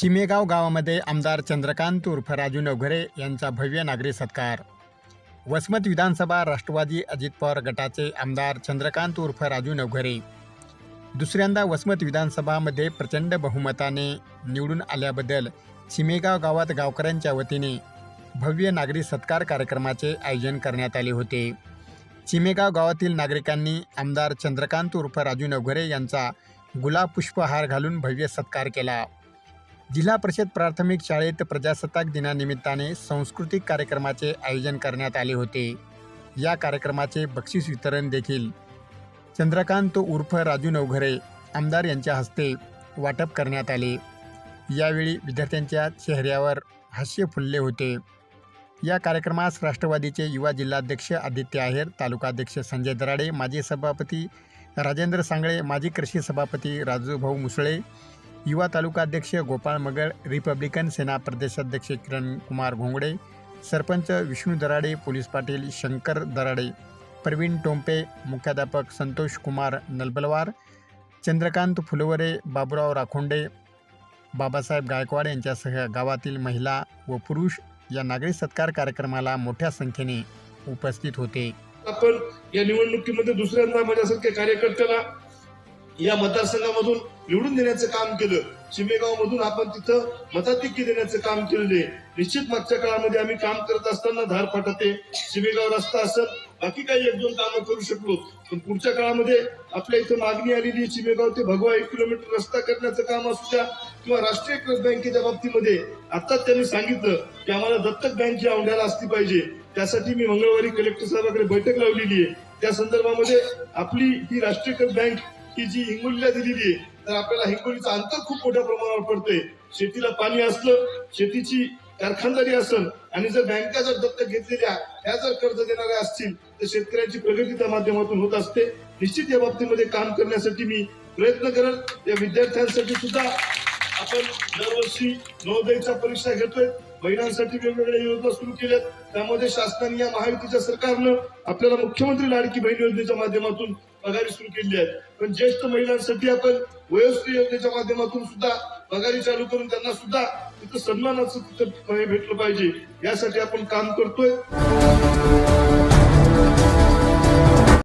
चिमेगाव गावामध्ये आमदार चंद्रकांत उर्फ राजू नवघरे यांचा भव्य नागरी सत्कार. वसमत विधानसभा राष्ट्रवादी अजित पवार गटाचे आमदार चंद्रकांत उर्फ राजू नवघरे. दुसऱ्यांदा वसमत विधानसभामध्ये प्रचंड बहुमताने निवडून आल्याबद्दल चिमेगाव गावात गावकऱ्यांच्या वतीने भव्य नागरी सत्कार कार्यक्रमाचे आयोजन करण्यात आले होते. चिमेगाव गावातील नागरिकांनी आमदार चंद्रकांत उर्फ राजू नवघरे यांचा गुलाब पुष्पहार घालून भव्य सत्कार केला. जिल्हा परिषद प्राथमिक शाळेत प्रजासत्ताक दिनानिमित्ताने सांस्कृतिक कार्यक्रमाचे आयोजन करण्यात आले होते. या कार्यक्रमाचे बक्षीस वितरण देखील चंद्रकांत उर्फ राजू नवघरे आमदार यांच्या हस्ते वाटप करण्यात आले. यावेळी विद्यार्थ्यांच्या चेहऱ्यावर हास्य फुलले होते. या कार्यक्रमास राष्ट्रवादीचे युवा जिल्हाध्यक्ष आदित्य आहेर तालुकाध्यक्ष संजय दराडे माजी सभापती राजेंद्र सांगळे माजी कृषी सभापती राजूभाऊ मुसळे युवा तालुकाध्यक्ष गोपाळ मगर रिपब्लिकन सेना प्रदेशाध्यक्ष किरण कुमार घोंगडे सरपंच विष्णू दराडे पोलीस पाटील शंकर दराडे प्रवीण टोंपे मुख्याध्यापक संतोष कुमार नलबलवार चंद्रकांत फुलवरे बाबुराव राखोंडे बाबासाहेब गायकवाड यांच्यासह गावातील महिला व पुरुष या नागरी सत्कार कार्यक्रमाला मोठ्या संख्येने उपस्थित होते. आपण या निवडणुकीमध्ये दुसऱ्यांदा माझ्यासारख्या कार्यकर्त्याला या मतदारसंघामधून निवडून देण्याचं काम केलं. शिमेगाव मधून आपण तिथं मताधिक्य देण्याचं काम केलेले निश्चित मागच्या काळामध्ये आम्ही काम करत असताना धार फाटते चिमेगाव रस्ता असेल बाकी काही एक दोन कामं करू शकलो. पण पुढच्या काळामध्ये आपल्या इथं मागणी आलेली चिमेगाव ते भगवा एक किलोमीटर रस्ता करण्याचं काम असू द्या किंवा राष्ट्रीयकृत बँकेच्या बाबतीमध्ये आताच त्यांनी सांगितलं की आम्हाला दत्तक बँक ही औंढ्याला असली पाहिजे. त्यासाठी मी मंगळवारी कलेक्टर साहेबांकडे बैठक लावलेली आहे. त्या संदर्भामध्ये आपली ही राष्ट्रीयकृत बँक ही जी हिंगोलीला दिलेली आहे तर आपल्याला हिंगोलीचं अंतर खूप मोठ्या प्रमाणावर पडतंय. शेतीला पाणी असलं शेतीची कारखानदारी असेल आणि जर बँका जर दत्तक घेतलेल्या त्या जर कर्ज देणाऱ्या असतील तर शेतकऱ्यांची प्रगती त्या माध्यमातून होत असते. निश्चित या बाबतीमध्ये काम करण्यासाठी मी प्रयत्न करेन या विद्यार्थ्यांसाठी सुद्धा आपण दरवर्षी नवोदयच्या परीक्षा घेतोय. महिलांसाठी वेगवेगळ्या योजना सुरू केल्यात. त्यामध्ये शासनाने या महायुतीच्या सरकारनं आपल्याला मुख्यमंत्री लाडकी बहीण योजनेच्या माध्यमातून पगारी सुरू केली आहे पण ज्येष्ठ महिलांसाठी आपण वयोश्री योजनेच्या माध्यमातून सुद्धा पगारी चालू करून त्यांना सुद्धा तिथं सन्मानाचं तिथं भेटलं पाहिजे यासाठी आपण काम करतोय.